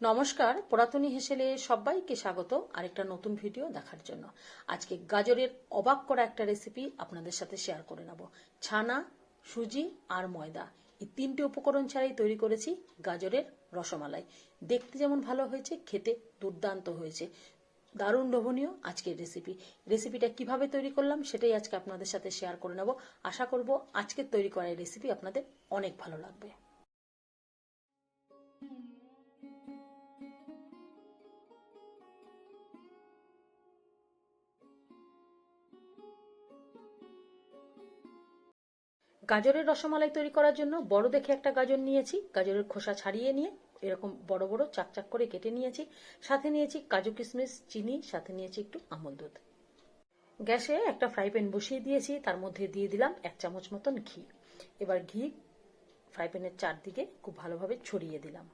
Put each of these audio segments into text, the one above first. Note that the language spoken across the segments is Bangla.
নমস্কার, পুরাতনী হেসেলে সবাইকে স্বাগত, আরেকটা নতুন ভিডিও দেখার জন্য। আজকে গাজরের অবাক করা একটা রেসিপি আপনাদের সাথে শেয়ার করে নেব। ছানা, সুজি আর ময়দা। এই তিনটে উপকরণ ছাড়াই তৈরি করেছি গাজরের রসমালাই। দেখতে যেমন ভালো হয়েছে, খেতে দুর্দান্ত হয়েছে। দারুণ লোভনীয় আজকের রেসিপি রেসিপিটা কীভাবে তৈরি করলাম সেটাই আজকে আপনাদের সাথে শেয়ার করে নেব। আশা করব আজকের তৈরি করা এই রেসিপি আপনাদের অনেক ভালো লাগবে। গাজরের রসমালাই তৈরি করার জন্য বড় দেখে একটা গাজর নিয়েছি, গাজরের খোসা ছাড়িয়ে নিয়ে এরকম বড় বড় চাকচাক করে কেটে নিয়েছি। সাথে নিয়েছি কাজু কিশমিশ, চিনি, সাথে নিয়েছি একটু আমল দুধ। গ্যাসে একটা ফ্রাই প্যান বসিয়ে দিয়েছি, তার মধ্যে দিয়ে দিলাম এক চামচ মতন ঘি। এবার ঘি ফ্রাই প্যানের চারদিকে খুব ভালোভাবে ছড়িয়ে দিলাম।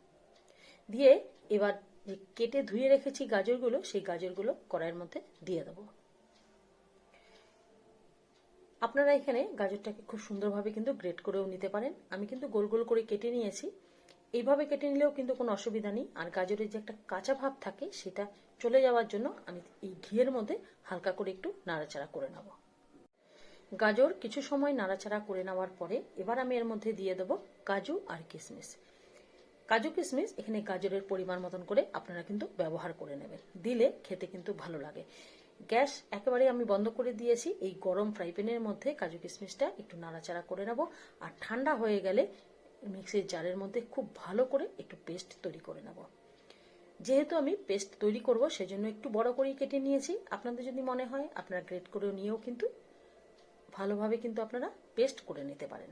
দিয়ে এবার যে কেটে ধুয়ে রেখেছি গাজরগুলো, সেই গাজরগুলো কড়াইয়ের মধ্যে দিয়ে দেবো। আপনারা এখানে গাজরটাকে খুব সুন্দরভাবে কিন্তু গ্রেট করেও নিতে পারেন। আমি কিন্তু গোল গোল করে কেটে নিয়েছি। এইভাবে কেটে নিলেও কিন্তু কোনো অসুবিধা নেই। আর গাজরের যে একটা কাঁচা ভাব থাকে, সেটা চলে যাওয়ার জন্য আমি এই ঘিয়ের মধ্যে হালকা করে একটু নাড়াচাড়া করে নেব। গাজর কিছু সময় নাড়াচাড়া করে নেওয়ার পরে এবার আমি এর মধ্যে দিয়ে দেবো কাজু আর কিশমিশ কাজু কিশমিশ এখানে গাজরের পরিমাণ মতন করে আপনারা কিন্তু ব্যবহার করে নেবেন। দিলে খেতে কিন্তু ভালো লাগে। গ্যাস একেবারে আমি বন্ধ করে দিয়েছি। এই গরম ফ্রাই প্যানের মধ্যে কাজু কিশমিশটা একটু নাড়াচাড়া করে নেব। আর ঠান্ডা হয়ে গেলে মিক্সির জারের মধ্যে খুব ভালো করে একটু পেস্ট তৈরি করে নেব। যেহেতু আমি পেস্ট তৈরি করব, সেজন্য একটু বড় করেই কেটে নিয়েছি। আপনাদের যদি মনে হয়, আপনারা গ্রেট করে নিয়েও কিন্তু ভালোভাবে কিন্তু আপনারা পেস্ট করে নিতে পারেন।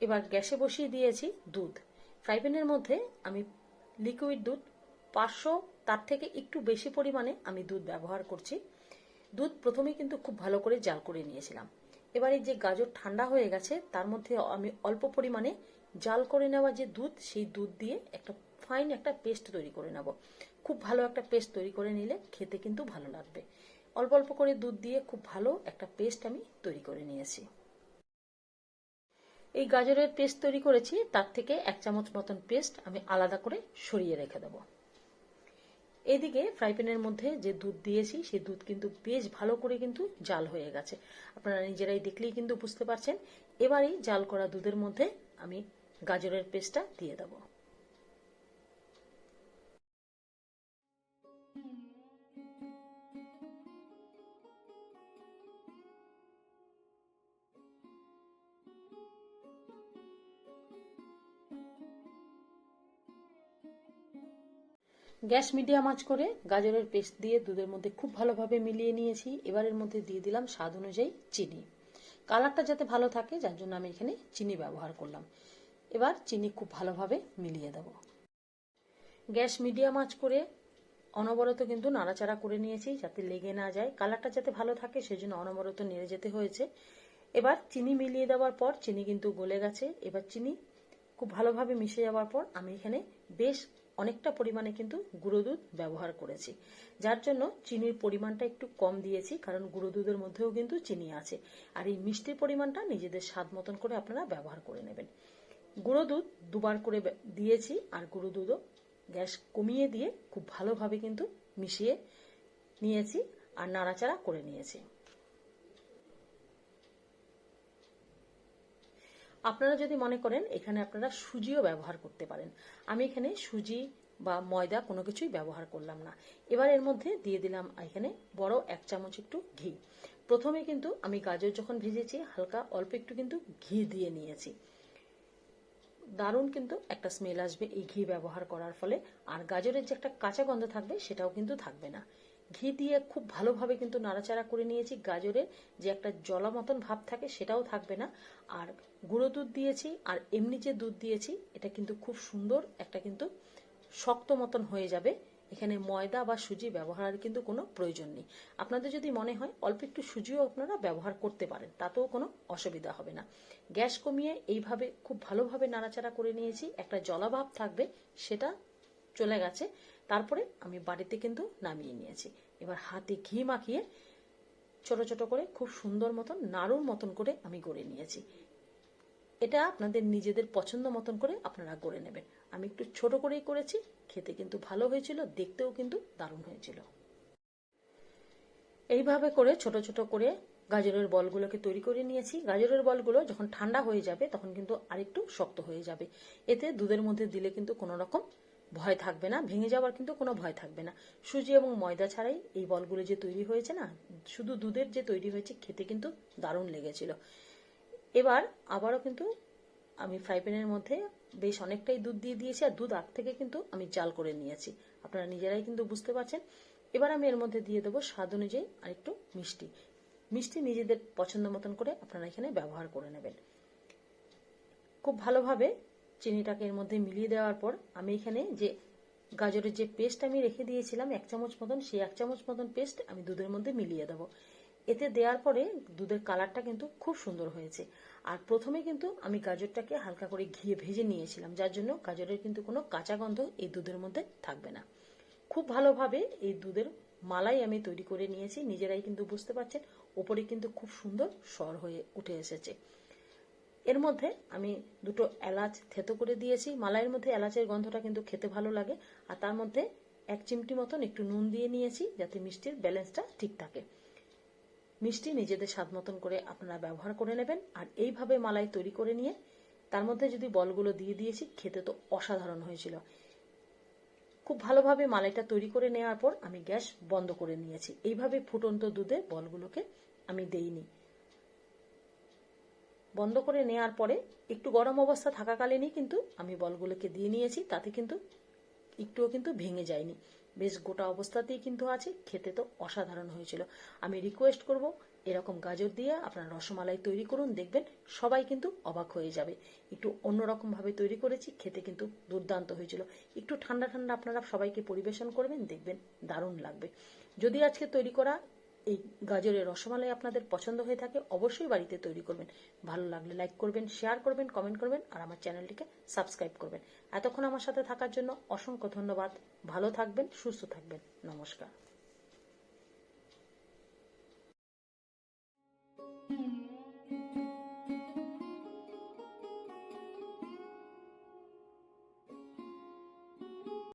এবার গ্যাসে বসিয়ে দিয়েছি দুধ। ফ্রাই প্যানের মধ্যে আমি লিকুইড দুধ পাঁচশো তার থেকে একটু বেশি পরিমাণে আমি দুধ ব্যবহার করছি। দুধ প্রথমেই কিন্তু খুব ভালো করে জাল করে নিয়েছিলাম। এবারে যে গাজর ঠান্ডা হয়ে গেছে, তার মধ্যে আমি অল্প পরিমাণে জাল করে নেওয়া যে দুধ, সেই দুধ দিয়ে একটা ফাইন একটা পেস্ট তৈরি করে নেব। খুব ভালো একটা পেস্ট তৈরি করে নিলে খেতে কিন্তু ভালো লাগবে। অল্প অল্প করে দুধ দিয়ে খুব ভালো একটা পেস্ট আমি তৈরি করে নিয়েছি। এই গাজরের পেস্ট তৈরি করেছি, তার থেকে এক চামচ মতন পেস্ট আমি আলাদা করে সরিয়ে রেখে দেবো। এদিকে ফ্রাই প্যানের মধ্যে যে দুধ দিয়েছি সেই দুধ কিন্তু বেশ ভালো করে কিন্তু জাল হয়ে গেছে। আপনারা নিজেরাই দেখলেই কিন্তু বুঝতে পারছেন। এবারেই জাল করা দুধের মধ্যে আমি গাজরের পেস্টটা দিয়ে দেবো। গ্যাস মিডিয়াম আঁচ করে গাজরের পেস্ট দিয়ে দুধের মধ্যে খুব ভালোভাবে মিলিয়ে নিয়েছি। এবারের মধ্যে দিয়ে দিলাম স্বাদ অনুযায়ী চিনি। কালারটা যাতে ভালো থাকে, যার জন্য আমি এখানে চিনি ব্যবহার করলাম। এবার চিনি খুব ভালোভাবে মিলিয়ে দেব। গ্যাস মিডিয়াম আঁচ করে অনবরত কিন্তু নাড়াচাড়া করে নিয়েছি যাতে লেগে না যায়। কালারটা যাতে ভালো থাকে, সেজন্য অনবরত নেড়ে যেতে হয়েছে। এবার চিনি মিলিয়ে দেওয়ার পর, চিনি কিন্তু গলে গেছে। এবার চিনি খুব ভালোভাবে মিশে যাওয়ার পর, আমি এখানে বেশ অনেকটা পরিমাণে কিন্তু গুঁড়ো দুধ ব্যবহার করেছি। যার জন্য চিনির পরিমাণটা একটু কম দিয়েছি, কারণ গুঁড়ো দুধের মধ্যেও কিন্তু চিনি আছে। আর এই মিষ্টির পরিমাণটা নিজেদের স্বাদ মতন করে আপনারা ব্যবহার করে নেবেন। গুঁড়ো দুধ দুবার করে দিয়েছি, আর গুঁড়ো দুধও গ্যাস কমিয়ে দিয়ে খুব ভালোভাবে কিন্তু মিশিয়ে নিয়েছি, আর নাড়াচাড়া করে নিয়েছি। আপনারা যদি মনে করেন এখানে আপনারা সুজিও ব্যবহার করতে পারেন। আমি এখানে সুজি বা ময়দা কোনো কিছুই ব্যবহার করলাম না। এবার এর মধ্যে দিয়ে দিলাম এখানে বড় এক চামচ একটু ঘি। প্রথমে কিন্তু আমি গাজর যখন ভেজেছি, হালকা অল্প একটু কিন্তু ঘি দিয়ে নিয়েছি। দারুণ কিন্তু একটা স্মেল আসবে এই ঘি ব্যবহার করার ফলে। আর গাজরের যে একটা কাঁচা গন্ধ থাকবে সেটাও কিন্তু থাকবে না। ঘি দিয়ে খুব ভালোভাবে কিন্তু নাড়াচাড়া করে নিয়েছি। গাজরের যে একটা জলা মতন ভাব থাকে সেটাও থাকবে না। আর গুঁড়ো দুধ দিয়েছি আর এমনি যে দুধ দিয়েছি, এটা কিন্তু খুব সুন্দর একটা কিন্তু শক্ত মতন হয়ে যাবে। এখানে ময়দা বা সুজি ব্যবহারের কিন্তু কোনো প্রয়োজন নেই। আপনাদের যদি মনে হয় অল্প একটু সুজিও আপনারা ব্যবহার করতে পারেন, তাতেও কোনো অসুবিধা হবে না। গ্যাস কমিয়ে এইভাবে খুব ভালোভাবে নাড়াচাড়া করে নিয়েছি। একটা জলাভাব থাকবে, সেটা চলে গেছে। তারপরে আমি বাড়িতে কিন্তু নামিয়ে নিয়েছি। এবার হাতে ঘি মাখিয়ে ছোট ছোট করে খুব সুন্দর মতন নাড়ুর মতন করে আমি গড়ে নিয়েছি। এটা আপনাদের নিজেদের পছন্দ মতন করে আপনারা গড়ে নেবেন। আমি একটু ছোট করেই করেছি, খেতে কিন্তু ভালো হয়েছিল, দেখতেও কিন্তু দারুণ হয়েছিল। এইভাবে করে ছোট ছোট করে গাজরের বলগুলোকে তৈরি করে নিয়েছি। গাজরের বলগুলো যখন ঠান্ডা হয়ে যাবে, তখন কিন্তু আরেকটু শক্ত হয়ে যাবে। এতে দুধের মধ্যে দিলে কিন্তু কোনো রকম ভয় থাকবে না, ভেঙে যাওয়ার কিন্তু কোনো ভয় থাকবে না। সুজি এবং ময়দা ছাড়াই এই বলগুলো যে তৈরি হয়েছে না, শুধু দুধের যে তৈরি হয়েছে খেতে কিন্তু দারুণ লেগেছিল। এবার আবারও কিন্তু আমি ফ্রাই প্যানের মধ্যে বেশ অনেকটাই দুধ দিয়ে দিয়েছি আর দুধ আগ থেকে কিন্তু আমি জাল করে নিয়েছি। আপনারা নিজেরাই কিন্তু বুঝতে পারছেন। এবার আমি এর মধ্যে দিয়ে দেবো স্বাদ অনুযায়ী আর একটু মিষ্টি। মিষ্টি নিজেদের পছন্দ মতন করে আপনারা এখানে ব্যবহার করে নেবেন। খুব ভালোভাবে চিনিটাকে এর মধ্যে মিলিয়ে দেওয়ার পর আমি এখানে যে গাজরের যে পেস্ট আমি রেখে দিয়েছিলাম, এক চামচ মতন, সেই এক চামচ মতন পেস্ট আমি দুধের মধ্যে মিলিয়ে দেবো। এতে দেওয়ার পরে দুধের কালারটা কিন্তু খুব সুন্দর হয়েছে। আর প্রথমে কিন্তু আমি গাজরটাকে হালকা করে ঘিয়ে ভেজে নিয়েছিলাম, যার জন্য গাজরের কিন্তু কোনো কাঁচা গন্ধ এই দুধের মধ্যে থাকবে না। খুব ভালোভাবে এই দুধের মালাই আমি তৈরি করে নিয়েছি, নিজেরাই কিন্তু বুঝতে পারছেন, ওপরে কিন্তু খুব সুন্দর স্বর হয়ে উঠে এসেছে। এর মধ্যে আমি দুটো এলাচ থেতো করে দিয়েছি। মালাইয়ের মধ্যে এলাচের গন্ধটা কিন্তু খেতে ভালো লাগে। আর তার মধ্যে এক চিমটি মতন একটু নুন দিয়ে নিয়েছি যাতে মিষ্টির ব্যালেন্সটা ঠিক থাকে। মিষ্টি নিজেদের স্বাদ মতন করে আপনারা ব্যবহার করে নেবেন। আর এইভাবে মালাই তৈরি করে নিয়ে তার মধ্যে যদি বলগুলো দিয়ে দিয়েছি, খেতে তো অসাধারণ হয়েছিল। খুব ভালোভাবে মালাইটা তৈরি করে নেওয়ার পর আমি গ্যাস বন্ধ করে নিয়েছি। এইভাবে ফুটন্ত দুধে বলগুলোকে আমি দেইনি। বন্ধ করে নেওয়ার পরে একটু গরম অবস্থা থাকাকালীনই কিন্তু আমি বলগুলোকে দিয়ে নিয়েছি, তাতে কিন্তু একটুও কিন্তু ভেঙে যায়নি। বেশ গোটা অবস্থাতেই কিন্তু আছে, খেতে তো অসাধারণ হয়েছিল। আমি রিকোয়েস্ট করব এরকম গাজর দিয়ে আপনার রসমালাই তৈরি করুন, দেখবেন সবাই কিন্তু অবাক হয়ে যাবে। একটু অন্যরকম ভাবে তৈরি করেছি, খেতে কিন্তু দুর্দান্ত হয়েছিল। একটু ঠান্ডা ঠান্ডা আপনারা সবাইকে পরিবেশন করবেন, দেখবেন দারুণ লাগবে। যদি আজকে তৈরি করা এই গাজরের রসমালাই আপনাদের পছন্দ হয়ে থাকে, অবশ্যই বাড়িতে তৈরি করবেন। ভালো লাগলে লাইক করবেন শেয়ার করবেন কমেন্ট করবেন, আর আমার চ্যানেলটিকে সাবস্ক্রাইব করবেন। এতক্ষণ আমার সাথে থাকার জন্য অসংখ্য ধন্যবাদ। ভালো থাকবেন, সুস্থ থাকবেন। নমস্কার।